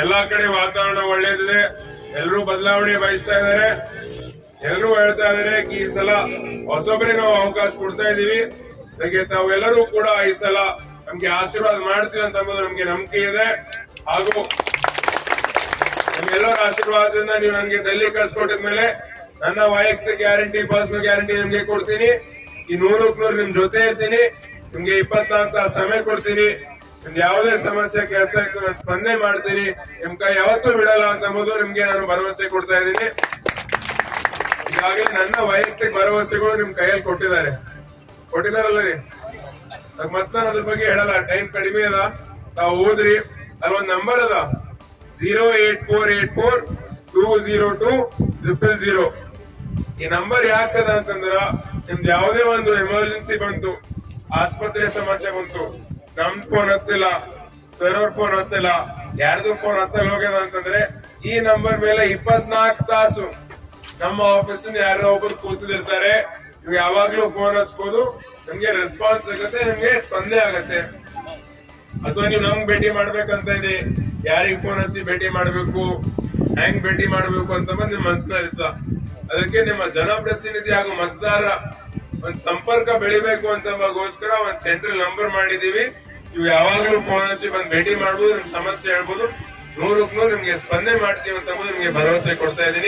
ಎಲ್ಲಾ ಕಡೆ ವಾತಾವರಣ ಒಳ್ಳೇದಿದೆ. ಎಲ್ಲರೂ ಬದಲಾವಣೆ ಬಯಸ್ತಾ ಇದ್ದಾರೆ. ಎಲ್ಲರೂ ಹೇಳ್ತಾ ಇದ್ದಾರೆ ಈ ಸಲ ಹೊಸೊಬ್ಬರಿಗೆ ನಾವು ಅವಕಾಶ ಕೊಡ್ತಾ ಇದೀವಿ ಅದಕ್ಕೆ ತಾವೆಲ್ಲರೂ ಕೂಡ ಈ ಸಲ ನಮ್ಗೆ ಆಶೀರ್ವಾದ ಮಾಡ್ತೀವಿ ಅಂತ ಅನ್ನೋದು ನಮ್ಗೆ ನಂಬಿಕೆ ಇದೆ. ಹಾಗೂ ನಿಮ್ಗೆಲ್ಲರ ಆಶೀರ್ವಾದದಿಂದ ನೀವು ನನಗೆ ಡೆಲ್ಲಿ ಕಳ್ಸಿಕೊಟ್ಟಿದ್ಮೇಲೆ ನನ್ನ ವೈಯಕ್ತಿಕ ಗ್ಯಾರಂಟಿ, ಪರ್ಸನಲ್ ಗ್ಯಾರಂಟಿ ನಿಮ್ಗೆ ಕೊಡ್ತೀನಿ. ಈ ನೂರಕ್ಕೆ ನೂರು ನಿಮ್ ಜೊತೆ ಇರ್ತೀನಿ. ನಿಮ್ಗೆ ಇಪ್ಪತ್ನಾಲ್ಕು ತಾಸು ಸಮಯ ಕೊಡ್ತೀನಿ. ಯಾವುದೇ ಸಮಸ್ಯೆ, ಕೆಲಸ ಇದ್ದು ನಾನು ಸ್ಪಂದನೆ ಮಾಡ್ತೀನಿ. ನಿಮ್ ಕೈ ಯಾವತ್ತೂ ಬಿಡಲ್ಲ ಅಂತ ಅನ್ನೋದು ನಿಮ್ಗೆ ನಾನು ಭರವಸೆ ಕೊಡ್ತಾ ಇದ್ದೀನಿ. ಈಗಾಗಲೇ ನನ್ನ ವೈಯಕ್ತಿಕ ಭರವಸೆಗಳು ನಿಮ್ ಕೈಯಲ್ಲಿ ಕೊಟ್ಟಿದ್ದಾರೆ. ಕೊಟ್ಟಿದಾರಲ್ಲ ರೀ ಮತ್ ಅದ್ರ ಬಗ್ಗೆ ಹೇಳಲ್ಲ ಟೈಮ್ ಕಡಿಮೆ ಅದ. ತಾವು ಓದ್ರಿ. ಅಲ್ಲೊಂದ್ ನಂಬರ್ ಅದ. Zero eight four eight four two zero two triple zero ಈ ನಂಬರ್ ಯಾಕದ ಅಂತಂದ್ರ, ನಿಮ್ದು ಯಾವುದೇ ಒಂದು ಎಮರ್ಜೆನ್ಸಿ ಬಂತು, ಆಸ್ಪತ್ರೆ ಸಮಸ್ಯೆ ಬಂತು ನಮ್ ಫೋನ್ ಹತ್ತಿಲ್ಲ, ಸರ್ವರ್ ಫೋನ್ ಹತ್ತಿಲ್ಲ, ಯಾರ್ದು ಫೋನ್ ಹತ್ತಲ್ ಹೋಗ್ಯದ ಅಂತಂದ್ರೆ ಈ ನಂಬರ್ ಮೇಲೆ ಇಪ್ಪತ್ನಾಲ್ಕು ತಾಸು ನಮ್ಮ ಆಫೀಸ್ ಯಾರೋ ಒಬ್ರು ಕೂತಿದಿರ್ತಾರೆ ನೀವು ಯಾವಾಗ್ಲೂ ಫೋನ್ ಹಚ್ಬೋದು, ನಿಮ್ಗೆ ರೆಸ್ಪಾನ್ಸ್ ಸಿಗುತ್ತೆ, ನಿಮ್ಗೆ ಸ್ಪಂದೆ ಆಗತ್ತೆ. ಅಥವಾ ನೀವು ನಮ್ಗೆ ಭೇಟಿ ಮಾಡ್ಬೇಕಂತ ಇದೆ, ಯಾರಿಗೆ ಫೋನ್ ಹಚ್ಚಿ ಭೇಟಿ ಮಾಡ್ಬೇಕು ಹೆಂಗ್ ಭೇಟಿ ಮಾಡ್ಬೇಕು ಅಂತ ಬಂದ್ ನಿಮ್ ಇರ್ತ. ಅದಕ್ಕೆ ನಿಮ್ಮ ಜನಪ್ರತಿನಿಧಿ ಹಾಗೂ ಮತದಾರ ಒಂದ್ ಸಂಪರ್ಕ ಬೆಳಿಬೇಕು ಅಂತ ಗೋಸ್ಕರ ಒಂದ್ ಸೆಂಟ್ರಲ್ ನಂಬರ್ ಮಾಡಿದೀವಿ. ನೀವು ಯಾವಾಗ್ಲೂ ಫೋನ್ ಹಚ್ಚಿ ಬಂದ್ ಭೇಟಿ ಮಾಡಬಹುದು ನಿಮ್ ಸಮಸ್ಯೆ ಹೇಳ್ಬಹುದು ನೂರಕ್ಕೂ ನೂರು ನಿಮ್ಗೆ ಸ್ಪಂದನೆ ಮಾಡ್ತೀವಿ ಅಂತ ನಿಮ್ಗೆ ಭರವಸೆ ಕೊಡ್ತಾ ಇದೀನಿ